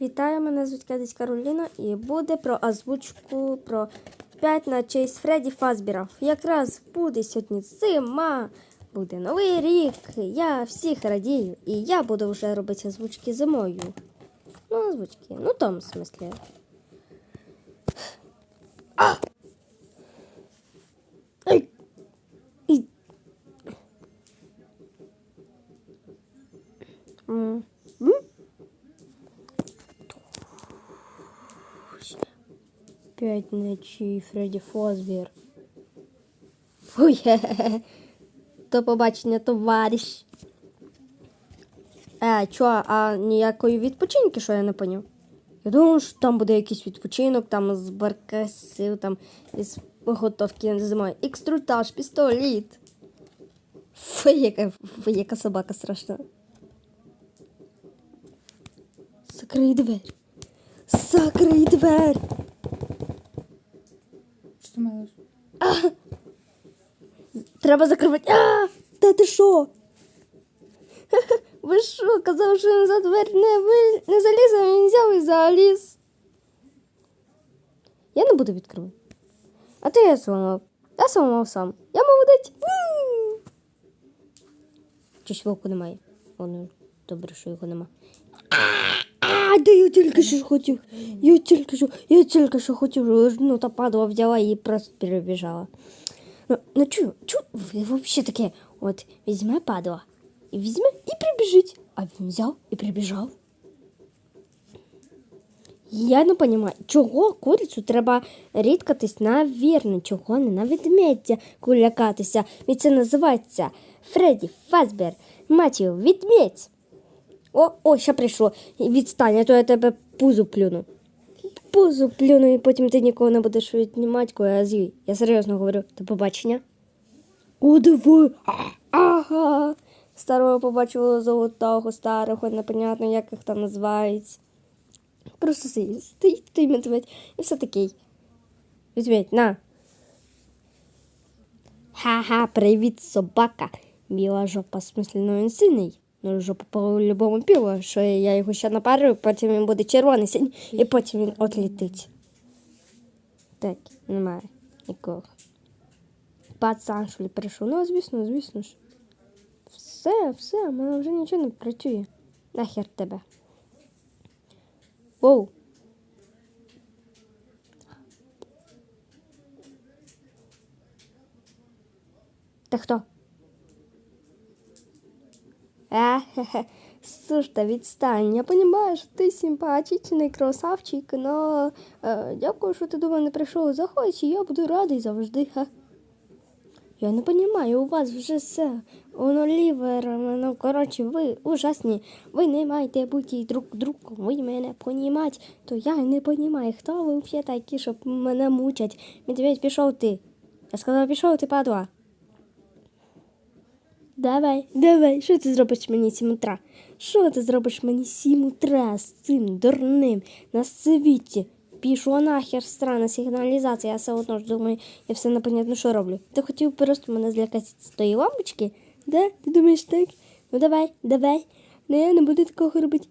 Вітаю, мене звуть Кадись Кароліна і буде про озвучку про 5 ночей з Фредді Фазбіра. Якраз буде сьогодні зима, буде новий рік. Я всіх радію, і я буду вже робити озвучки зимою. Ну, озвучки, ну в тому смислі. А! Ай! Ночей Фредді. Ой, хе-хе-хе. До побачення, товариш. Е, чо, а ніякої відпочинки, що я не поняв? Я думав, що там буде якийсь відпочинок, там з баркасів, там із готовки зимою. Екструтаж, пістоліт. Фу, яка, фу, яка собака страшна. Закрий двері. Закрий двері. Малиш? Треба закривати. А! Та ти що? Ви що? Казав, що він за двері не, ви... не заліз, а він взяв і заліз. Я не буду відкривати. А ти я зламав. Я зламав сам. Я молодець. М. Чи ж вовку немає? О, ну, добре, що його нема. А, да я тільки що хотів. Я тільки що, я тільки що хотів, ну та падла взяла і просто перебіжала. Ну, ну чу, чу, вообще таке, от візьме падла, і візьме і прибіжить. А він взяв і прибіжав. Я не розумію, чого курицю треба рідкатись на вірне, чого не на ведмедя кулякатися. Ведь це називається Фредді Фазбер, Матію, відмедь. О, о, ще прийшло. Відстань, а то я тебе пузу плюну. Пузу плюну, і потім ти нікого не будеш віднімати, коли я з'їй. Я серйозно говорю, до побачення. О, диви. Ага. Старого побачила золотого, старого, непонятно, як їх там називають. Просто стоїть, той медведь і все такий. Візьміть, на. Ха-ха, привіт, собака. Біла жопа, в смислі, ну він синій. Ну, жопа по-любому біла, що я його ще напарю, потім він буде червоний синій, і потім він отлітить. Так, немає нікого. Пацан, що ли, прийшов. Ну, звісно, звісно ж. Все, все, в мене вже нічого не працює. Нахер тебе. Воу. Ты кто? А, хе-хе. Слушай, відстань. Я понимаю, що ти симпатичний красавчик, но е, дякую, що ти до мене прийшов. Заходь, я буду радий завжди. Ха. Я не понимаю, у вас вже все. Воно лівер, ну, коротше, ви ужасні. Ви не маєте бути друг другом, ви мене понімать, то я не понімаю, хто ви взагалі такі, щоб мене мучать. Медведь, пішов ти. Я сказала, пішов ти, падла. Давай, давай, що ти зробиш мені сім утра? Що ти зробиш мені сім утра з цим дурним на світі? Пішла нахер странна сигналізація, я все одно ж думаю, я все непонятно, що роблю. Ти хотів просто мене злякати з тої лампочки? Да? Ти думаєш так? Ну давай, давай. Не, я не буду такого робити.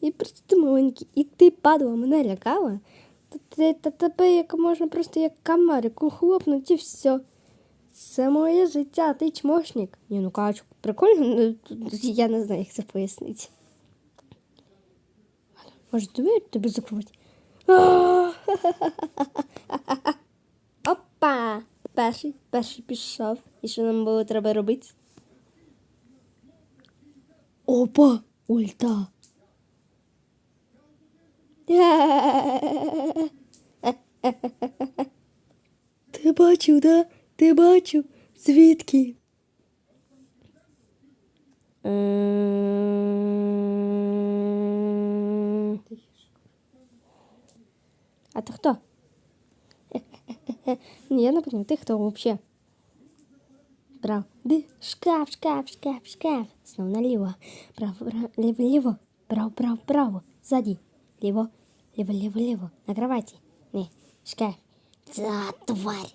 І просто ти маленький, і ти падала, мене лякала. Та тебе як можна просто як камарику хлопнути і все. Це моє життя, ти чмошник. Ні, ну качу, прикольно, ну, я не знаю, як це пояснити. Може, тобі тебе закрути? Опа! Перший, перший пішов. І що нам було треба робити? Опа! Ульта! Ти бачив, да? Ти бачив? Звідки? А ты кто? Не, я напомню, ты кто вообще? Право. Ды. Шкаф, шкаф, шкаф, шкаф. Снова налево. Право, право, лево, лево. Право, право, право. Сзади. Лево, лево, лево, лево. На кровати. Не, шкаф. За, тварь.